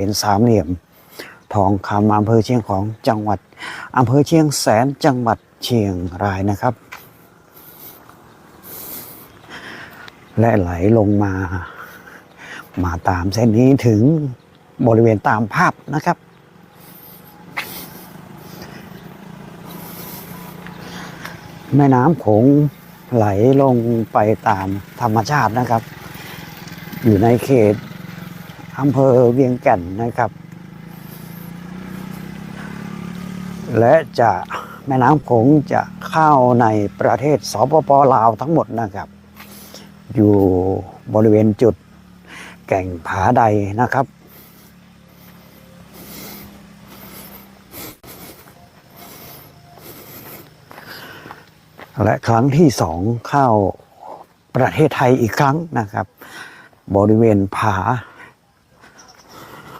เป็นสามเหลี่ยม ทองคำอำเภอเชียงของจังหวัดอำเภอเชียงแสนจังหวัดเชียงรายนะครับ และไหลลงมา มาตามเส้นนี้ถึงบริเวณตามภาพนะครับแม่น้ำโขงไหลลงไปตามธรรมชาตินะครับ อยู่ในเขต อำเภอเวียงแก่นนะครับ และจะแม่น้ำโขงจะเข้าในประเทศสปปลาวทั้งหมดนะครับ อยู่บริเวณจุดแก่งผาใดนะครับ และครั้งที่สองเข้าประเทศไทยอีกครั้งนะครับ บริเวณผา